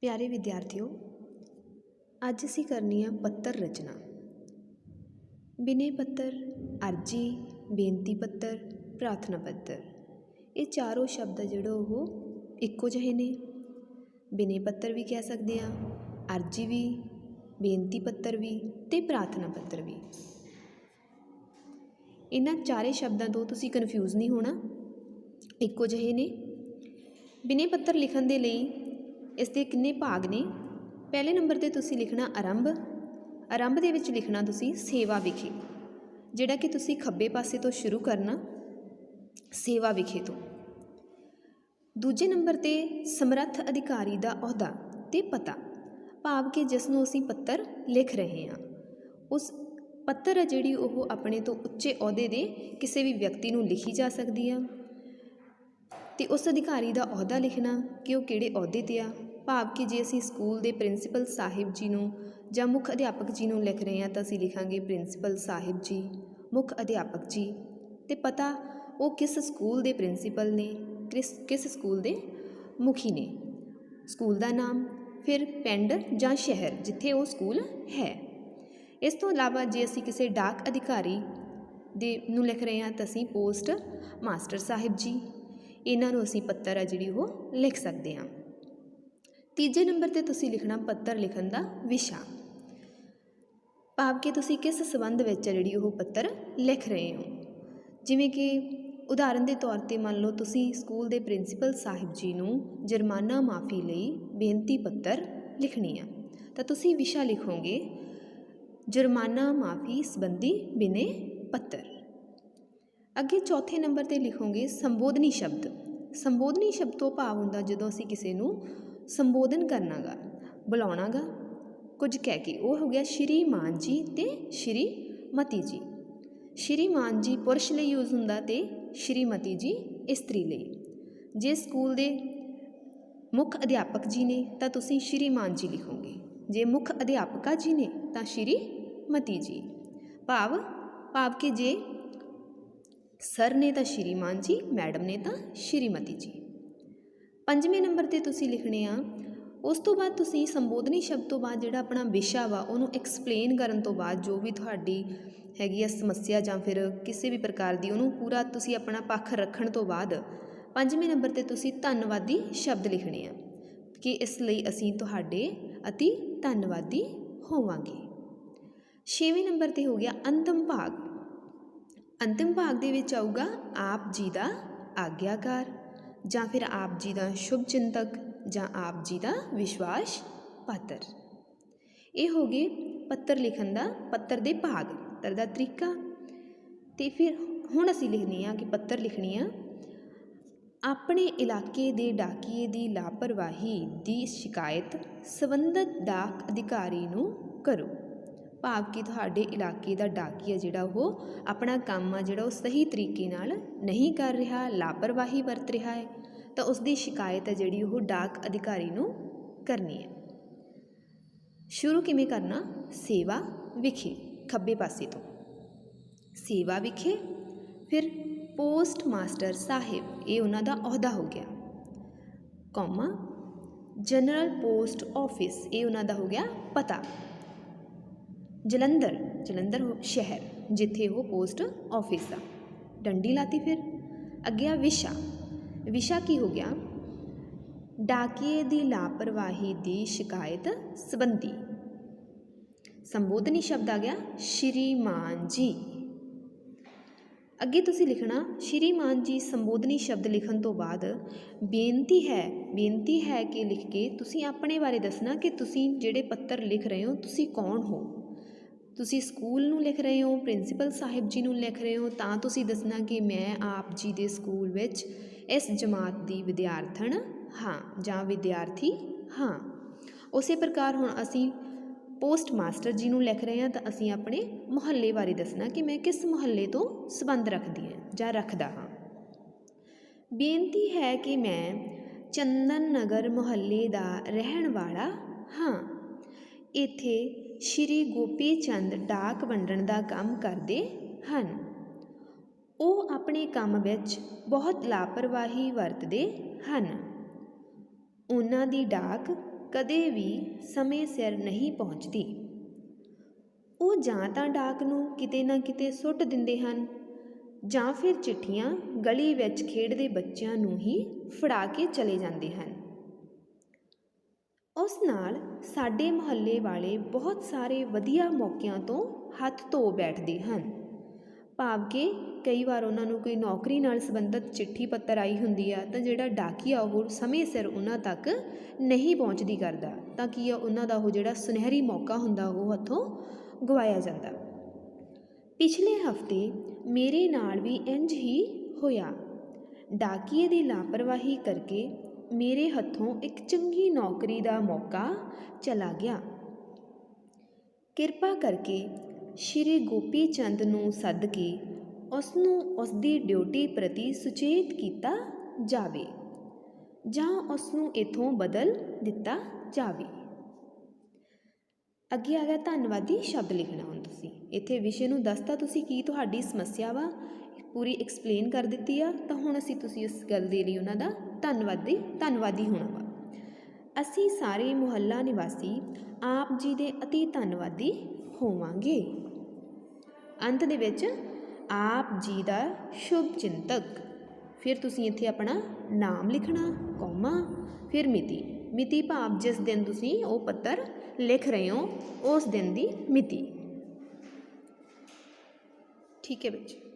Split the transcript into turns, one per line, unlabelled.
ਪਿਆਰੇ ਵਿਦਿਆਰਥੀਓ, ਅੱਜ ਅਸੀਂ ਕਰਨੀ ਆ ਪੱਤਰ ਰਚਨਾ। ਬਿਨੇ ਪੱਤਰ, ਅਰਜੀ, ਬੇਨਤੀ ਪੱਤਰ, ਪ੍ਰਾਰਥਨਾ ਪੱਤਰ। ਇਹ ਚਾਰੋਂ ਸ਼ਬਦ ਆ ਜਿਹੜਾ ਉਹ ਇੱਕੋ ਜਿਹੇ ਨੇ। ਬਿਨੇ ਪੱਤਰ ਵੀ ਕਹਿ ਸਕਦੇ ਆ, ਅਰਜੀ ਵੀ, ਬੇਨਤੀ ਪੱਤਰ ਵੀ ਤੇ ਪ੍ਰਾਰਥਨਾ ਪੱਤਰ ਵੀ। ਇਹਨਾਂ ਚਾਰੇ ਸ਼ਬਦਾਂ ਤੋਂ ਤੁਸੀਂ ਕਨਫਿਊਜ਼ ਨਹੀਂ ਹੋਣਾ। ਇੱਕੋ ਜਿਹੇ ਨੇ। ਬਿਨੇ ਪੱਤਰ ਲਿਖਣ ਦੇ ਲਈ ਇਸ ਦੇ ਕਿੰਨੇ ਭਾਗ ਨੇ? ਪਹਿਲੇ ਨੰਬਰ ਤੇ ਤੁਸੀਂ ਲਿਖਣਾ ਆਰੰਭ। ਆਰੰਭ ਦੇ ਵਿੱਚ ਲਿਖਣਾ ਤੁਸੀਂ ਸੇਵਾ ਵਿਖੇ। ਜਿਹੜਾ ਕਿ ਤੁਸੀਂ ਖੱਬੇ ਪਾਸੇ ਤੋਂ ਸ਼ੁਰੂ ਕਰਨਾ, ਸੇਵਾ ਵਿਖੇ ਤੋਂ। ਦੂਜੇ ਨੰਬਰ ਤੇ ਸਮਰੱਥ ਅਧਿਕਾਰੀ ਦਾ ਅਹੁਦਾ ਤੇ ਪਤਾ। ਭਾਵ ਕਿ ਜਿਸ ਨੂੰ ਅਸੀਂ ਪੱਤਰ ਲਿਖ ਰਹੇ ਹਾਂ, ਉਸ ਪੱਤਰ ਹੈ ਜਿਹੜੀ ਉਹ ਆਪਣੇ ਤੋਂ ਉੱਚੇ ਅਹੁਦੇ ਦੇ ਕਿਸੇ ਵੀ ਵਿਅਕਤੀ ਨੂੰ ਲਿਖੀ ਜਾ ਸਕਦੀ ਆ। ਤੇ ਉਸ ਅਧਿਕਾਰੀ ਦਾ ਅਹੁਦਾ ਲਿਖਣਾ ਕਿ ਉਹ ਕਿਹੜੇ ਅਹੁਦੇ ਤੇ ਆ? ਭਾਵ ਕਿ ਜੇ ਅਸੀਂ ਸਕੂਲ ਦੇ ਪ੍ਰਿੰਸੀਪਲ ਸਾਹਿਬ ਜੀ ਨੂੰ ਜਾਂ ਮੁੱਖ ਅਧਿਆਪਕ ਜੀ ਨੂੰ ਲਿਖ ਰਹੇ ਹਾਂ ਤਾਂ ਅਸੀਂ ਲਿਖਾਂਗੇ ਪ੍ਰਿੰਸੀਪਲ ਸਾਹਿਬ ਜੀ, ਮੁੱਖ ਅਧਿਆਪਕ ਜੀ। ਤੇ ਪਤਾ ਉਹ ਕਿਸ ਸਕੂਲ ਦੇ ਪ੍ਰਿੰਸੀਪਲ ਨੇ, ਕਿਸ ਕਿਸ ਸਕੂਲ ਦੇ ਮੁਖੀ ਨੇ? ਸਕੂਲ ਦਾ ਨਾਮ, ਫਿਰ ਪਿੰਡ ਜਾਂ ਸ਼ਹਿਰ ਜਿੱਥੇ ਉਹ ਸਕੂਲ ਹੈ। ਇਸ ਤੋਂ ਇਲਾਵਾ ਜੇ ਅਸੀਂ ਕਿਸੇ ਡਾਕ ਅਧਿਕਾਰੀ ਦੇ ਨੂੰ ਲਿਖ ਰਹੇ ਹਾਂ ਤਾਂ ਅਸੀਂ ਪੋਸਟ ਮਾਸਟਰ ਸਾਹਿਬ ਜੀ। ਇਹਨਾਂ ਨੂੰ ਅਸੀਂ ਪੱਤਰ ਆ ਜਿਹੜੀ ਉਹ ਲਿਖ ਸਕਦੇ ਹਾਂ। ਤੀਜੇ ਨੰਬਰ ਤੇ ਤੁਸੀਂ ਲਿਖਣਾ ਪੱਤਰ ਲਿਖਣ ਦਾ ਵਿਸ਼ਾ। ਭਾਵ ਕਿ ਤੁਸੀਂ ਕਿਸ ਸੰਬੰਧ ਵਿੱਚ ਆ ਜਿਹੜੀ ਉਹ ਪੱਤਰ ਲਿਖ ਰਹੇ ਹੋ। ਜਿਵੇਂ ਕਿ ਉਦਾਹਰਨ ਦੇ ਤੌਰ ਤੇ ਮੰਨ ਲਓ ਤੁਸੀਂ ਸਕੂਲ ਦੇ ਪ੍ਰਿੰਸੀਪਲ ਸਾਹਿਬ ਜੀ ਨੂੰ ਜੁਰਮਾਨਾ ਮਾਫੀ ਲਈ ਬੇਨਤੀ ਪੱਤਰ ਲਿਖਣੀ ਆ। ਤਾਂ ਤੁਸੀਂ ਵਿਸ਼ਾ ਲਿਖੋਗੇ, ਜੁਰਮਾਨਾ ਮਾਫੀ ਸੰਬੰਧੀ ਬਿਨੇ ਪੱਤਰ। ਅੱਗੇ ਚੌਥੇ ਨੰਬਰ ਤੇ ਲਿਖੋਗੇ, ਸੰਬੋਧਨੀ ਸ਼ਬਦ। ਸੰਬੋਧਨੀ ਸ਼ਬਦ ਤੋਂ ਭਾਵ ਹੁੰਦਾ ਜਦੋਂ ਅਸੀਂ ਕਿਸੇ ਨੂੰ ਸੰਬੋਧਨ ਕਰਨਾਗਾ, ਬੁਲਾਉਣਾਗਾ। ਕੁਝ ਕਹਿ ਕੇ ਉਹ ਹੋ ਗਿਆ ਸ਼੍ਰੀ ਮਾਨ ਜੀ ਤੇ ਸ਼੍ਰੀਮਤੀ ਜੀ। ਸ਼੍ਰੀਮਾਨ ਜੀ ਪੁਰਸ਼ ਲਈ ਯੂਜ਼ ਹੁੰਦਾ ਤੇ ਸ਼੍ਰੀਮਤੀ ਜੀ ਇਸਤਰੀ ਲਈ। ਜੇ ਸਕੂਲ ਦੇ ਮੁੱਖ ਅਧਿਆਪਕ ਜੀ ਨੇ, ਤਾਂ ਤੁਸੀਂ ਸ਼੍ਰੀਮਾਨ ਜੀ ਲਿਖੋਗੇ। ਜੇ ਮੁੱਖ ਅਧਿਆਪਕਾ ਜੀ ਨੇ, ਤਾਂ ਸ਼੍ਰੀਮਤੀ ਜੀ। ਭਾਵ ਭਾਵ ਕਿ ਜੇ ਸਰ ਨੇ ਤਾਂ ਸ਼੍ਰੀਮਾਨ ਜੀ, ਮੈਡਮ ਨੇ ਤਾਂ ਸ਼੍ਰੀਮਤੀ ਜੀ। ਪੰਜਵੇਂ ਨੰਬਰ ਤੇ ਤੁਸੀਂ ਲਿਖਣੇ ਆ, ਉਸ ਤੋਂ ਬਾਅਦ ਤੁਸੀਂ ਸੰਬੋਧਨੀ ਸ਼ਬਦ ਤੋਂ ਬਾਅਦ ਜਿਹੜਾ ਆਪਣਾ ਵਿਸ਼ਾ ਵਾ, ਉਹਨੂੰ ਐਕਸਪਲੇਨ ਕਰਨ ਤੋਂ ਬਾਅਦ ਜੋ ਵੀ ਤੁਹਾਡੀ ਹੈਗੀ ਆ ਸਮੱਸਿਆ ਜਾਂ ਫਿਰ ਕਿਸੇ ਵੀ ਪ੍ਰਕਾਰ ਦੀ, ਉਹਨੂੰ ਪੂਰਾ ਤੁਸੀਂ ਆਪਣਾ ਪੱਖ ਰੱਖਣ ਤੋਂ ਬਾਅਦ ਪੰਜਵੇਂ ਨੰਬਰ ਤੇ ਤੁਸੀਂ ਧੰਨਵਾਦੀ ਸ਼ਬਦ ਲਿਖਣੇ ਆ, ਕਿ ਇਸ ਲਈ ਅਸੀਂ ਤੁਹਾਡੇ ਅਤੀ ਧੰਨਵਾਦੀ ਹੋਵਾਂਗੇ। ਛੇਵੇਂ ਨੰਬਰ ਤੇ ਹੋ ਗਿਆ ਅੰਤਮ ਭਾਗ। ਅੰਤਿਮ ਭਾਗ ਦੇ ਵਿੱਚ ਆਊਗਾ, ਆਪ ਜੀ ਦਾ ਆਗਿਆਕਾਰ। ਜਾਂ ਫਿਰ ਆਪ ਜੀ ਦਾ ਸ਼ੁਭ ਚਿੰਤਕ ਜਾਂ ਆਪ ਜੀ ਦਾ ਵਿਸ਼ਵਾਸ ਪਾਤਰ। ਇਹ ਹੋ ਗਏ ਪੱਤਰ ਲਿਖਣ ਦਾ ਪੱਤਰ ਦੇ ਭਾਗ, ਪੱਤਰ ਦਾ ਤਰੀਕਾ। ਤੇ ਫਿਰ ਹੁਣ ਅਸੀਂ ਲਿਖਣੀ ਆ ਕਿ ਪੱਤਰ ਲਿਖਣੀ ਆ, ਆਪਣੇ ਇਲਾਕੇ ਦੇ ਡਾਕੀਏ ਦੀ ਲਾਪਰਵਾਹੀ ਦੀ ਸ਼ਿਕਾਇਤ ਸੰਬੰਧਿਤ ਡਾਕ ਅਧਿਕਾਰੀ ਨੂੰ ਕਰੋ। ਭਾਵ ਕਿ ਤੁਹਾਡੇ ਇਲਾਕੇ ਦਾ ਡਾਕੀਆ ਜਿਹੜਾ ਉਹ ਆਪਣਾ ਕੰਮ ਆ ਜਿਹੜਾ ਉਹ ਸਹੀ ਤਰੀਕੇ ਨਾਲ ਨਹੀਂ ਕਰ ਰਿਹਾ, ਲਾਪਰਵਾਹੀ ਵਰਤ ਰਿਹਾ ਹੈ, ਤਾਂ ਉਸ ਦੀ ਸ਼ਿਕਾਇਤ ਹੈ ਜਿਹੜੀ ਉਹ ਡਾਕ ਅਧਿਕਾਰੀ ਨੂੰ ਕਰਨੀ ਹੈ। ਸ਼ੁਰੂ ਕਿਵੇਂ ਕਰਨਾ? ਸੇਵਾ ਵਿਖੇ, ਖੱਬੇ ਪਾਸੇ ਤੋਂ। ਸੇਵਾ ਵਿਖੇ, ਫਿਰ ਪੋਸਟ ਮਾਸਟਰ ਸਾਹਿਬ, ਇਹ ਉਹਨਾਂ ਦਾ ਅਹੁਦਾ ਹੋ ਗਿਆ। ਕੌਮਾ, ਜਨਰਲ ਪੋਸਟ ਆਫਿਸ, ਇਹ ਉਹਨਾਂ ਦਾ ਹੋ ਗਿਆ ਪਤਾ। ਜਲੰਧਰ ਜਲੰਧਰ ਸ਼ਹਿਰ ਜਿੱਥੇ ਉਹ ਪੋਸਟ ਆਫਿਸ ਆ। ਡੰਡੀ ਲਾਤੀ ਫਿਰ। ਅੱਗੇ ਆ ਵਿਸ਼ਾ। ਵਿਸ਼ਾ ਕੀ ਹੋ ਗਿਆ? ਡਾਕੀਏ ਦੀ ਲਾਪਰਵਾਹੀ ਦੀ ਸ਼ਿਕਾਇਤ ਸੰਬੰਧੀ। ਸੰਬੋਧਨੀ ਸ਼ਬਦ ਆ ਗਿਆ, ਸ਼੍ਰੀਮਾਨ ਜੀ। ਅੱਗੇ ਤੁਸੀਂ ਲਿਖਣਾ, ਸ਼੍ਰੀਮਾਨ ਜੀ ਸੰਬੋਧਨੀ ਸ਼ਬਦ ਲਿਖਣ ਤੋਂ ਬਾਅਦ ਬੇਨਤੀ ਹੈ ਬੇਨਤੀ ਹੈ ਕਿ ਲਿਖ ਕੇ ਤੁਸੀਂ ਆਪਣੇ ਬਾਰੇ ਦੱਸਣਾ ਕਿ ਤੁਸੀਂ ਜਿਹੜੇ ਪੱਤਰ ਲਿਖ ਰਹੇ ਹੋ, ਤੁਸੀਂ ਕੌਣ ਹੋ? ਤੁਸੀਂ ਸਕੂਲ ਨੂੰ ਲਿਖ ਰਹੇ ਹੋ, ਪ੍ਰਿੰਸੀਪਲ ਸਾਹਿਬ ਜੀ ਨੂੰ ਲਿਖ ਰਹੇ ਹੋ, ਤਾਂ ਤੁਸੀਂ ਦੱਸਣਾ ਕਿ ਮੈਂ ਆਪ ਜੀ ਦੇ ਸਕੂਲ ਵਿੱਚ ਇਸ ਜਮਾਤ ਦੀ ਵਿਦਿਆਰਥਣ ਹਾਂ ਜਾਂ ਵਿਦਿਆਰਥੀ ਹਾਂ। ਉਸੇ ਪ੍ਰਕਾਰ ਹੁਣ ਅਸੀਂ ਪੋਸਟ ਮਾਸਟਰ ਜੀ ਨੂੰ ਲਿਖ ਰਹੇ ਹਾਂ ਤਾਂ ਅਸੀਂ ਆਪਣੇ ਮੁਹੱਲੇ ਬਾਰੇ ਦੱਸਣਾ ਕਿ ਮੈਂ ਕਿਸ ਮੁਹੱਲੇ ਤੋਂ ਸੰਬੰਧ ਰੱਖਦੀ ਹਾਂ ਜਾਂ ਰੱਖਦਾ ਹਾਂ। ਬੇਨਤੀ ਹੈ ਕਿ ਮੈਂ ਚੰਦਨ ਨਗਰ ਮੁਹੱਲੇ ਦਾ ਰਹਿਣ ਵਾਲਾ ਹਾਂ। ਇੱਥੇ ਸ਼੍ਰੀ ਗੋਪੀ ਚੰਦ ਡਾਕ ਵੰਡਣ ਦਾ ਕੰਮ ਕਰਦੇ ਹਨ। ਉਹ ਆਪਣੇ ਕੰਮ ਵਿੱਚ ਬਹੁਤ ਲਾਪਰਵਾਹੀ ਵਰਤਦੇ ਹਨ। ਉਹਨਾਂ ਦੀ ਡਾਕ ਕਦੇ ਵੀ ਸਮੇਂ ਸਿਰ ਨਹੀਂ ਪਹੁੰਚਦੀ। ਉਹ ਜਾਂ ਤਾਂ ਡਾਕ ਨੂੰ ਕਿਤੇ ਨਾ ਕਿਤੇ ਸੁੱਟ ਦਿੰਦੇ ਹਨ ਜਾਂ ਫਿਰ ਚਿੱਠੀਆਂ ਗਲੀ ਵਿੱਚ ਖੇਡਦੇ ਬੱਚਿਆਂ ਨੂੰ ਹੀ ਫੜਾ ਕੇ ਚਲੇ ਜਾਂਦੇ ਹਨ। ਉਸ ਨਾਲ ਸਾਡੇ ਮੁਹੱਲੇ ਵਾਲੇ ਬਹੁਤ ਸਾਰੇ ਵਧੀਆ ਮੌਕਿਆਂ ਤੋਂ ਹੱਥ ਧੋ ਬੈਠਦੇ ਹਨ। ਭਾਵ ਕਿ ਕਈ ਵਾਰ ਉਹਨਾਂ ਨੂੰ ਕੋਈ ਨੌਕਰੀ ਨਾਲ ਸੰਬੰਧਿਤ ਚਿੱਠੀ ਪੱਤਰ ਆਈ ਹੁੰਦੀ ਆ ਤਾਂ ਜਿਹੜਾ ਡਾਕੀਆ ਉਹ ਸਮੇਂ ਸਿਰ ਉਹਨਾਂ ਤੱਕ ਨਹੀਂ ਪਹੁੰਚਦੀ ਕਰਦਾ, ਤਾਂ ਕੀ ਆ ਉਹਨਾਂ ਦਾ ਉਹ ਜਿਹੜਾ ਸੁਨਹਿਰੀ ਮੌਕਾ ਹੁੰਦਾ ਉਹ ਹੱਥੋਂ ਗਵਾਇਆ ਜਾਂਦਾ। ਪਿਛਲੇ ਹਫ਼ਤੇ ਮੇਰੇ ਨਾਲ ਵੀ ਇੰਜ ਹੀ ਹੋਇਆ। ਡਾਕੀਏ ਦੀ ਲਾਪਰਵਾਹੀ ਕਰਕੇ ਮੇਰੇ ਹੱਥੋਂ ਇੱਕ ਚੰਗੀ ਨੌਕਰੀ ਦਾ ਮੌਕਾ ਚਲਾ ਗਿਆ। ਕਿਰਪਾ ਕਰਕੇ ਸ਼੍ਰੀ ਗੋਪੀ ਚੰਦ ਨੂੰ ਸੱਦ ਕੇ ਉਸ ਨੂੰ ਉਸ ਦੀ ਡਿਊਟੀ ਪ੍ਰਤੀ ਸੁਚੇਤ ਕੀਤਾ ਜਾਵੇ ਜਾਂ ਉਸ ਨੂੰ ਇਥੋਂ ਬਦਲ ਦਿੱਤਾ ਜਾਵੇ। ਅੱਗੇ ਆ ਗਿਆ ਧੰਨਵਾਦੀ ਸ਼ਬਦ ਲਿਖਣਾ ਹੁਣ ਤੁਸੀਂ। ਇੱਥੇ ਵਿਸ਼ੇ ਨੂੰ ਦੱਸਤਾ ਤੁਸੀਂ ਕੀ ਤੁਹਾਡੀ ਸਮੱਸਿਆ ਵਾ? ਪੂਰੀ ਐਕਸਪਲੇਨ ਕਰ ਦਿੱਤੀ ਆ, ਤਾਂ ਹੁਣ ਅਸੀਂ ਤੁਸੀਂ ਇਸ ਗੱਲ ਦੇ ਲਈ ਉਹਨਾਂ ਦਾ ਧੰਨਵਾਦੀ ਧੰਨਵਾਦੀ ਹੋਣਾ ਵਾ। ਅਸੀਂ ਸਾਰੇ ਮੁਹੱਲਾ ਨਿਵਾਸੀ ਆਪ ਜੀ ਦੇ ਅਤੀ ਧੰਨਵਾਦੀ ਹੋਵਾਂਗੇ। ਅੰਤ ਦੇ ਵਿੱਚ ਆਪ ਜੀ ਦਾ ਸ਼ੁਭ ਚਿੰਤਕ। ਫਿਰ ਤੁਸੀਂ ਇੱਥੇ ਆਪਣਾ ਨਾਮ ਲਿਖਣਾ, ਕੌਮਾ, ਫਿਰ ਮਿਤੀ। ਮਿਤੀ ਭਾਵ ਜਿਸ ਦਿਨ ਤੁਸੀਂ ਉਹ ਪੱਤਰ ਲਿਖ ਰਹੇ ਹੋ, ਉਸ ਦਿਨ ਦੀ ਮਿਤੀ। ਠੀਕ ਹੈ ਬੱਚੇ।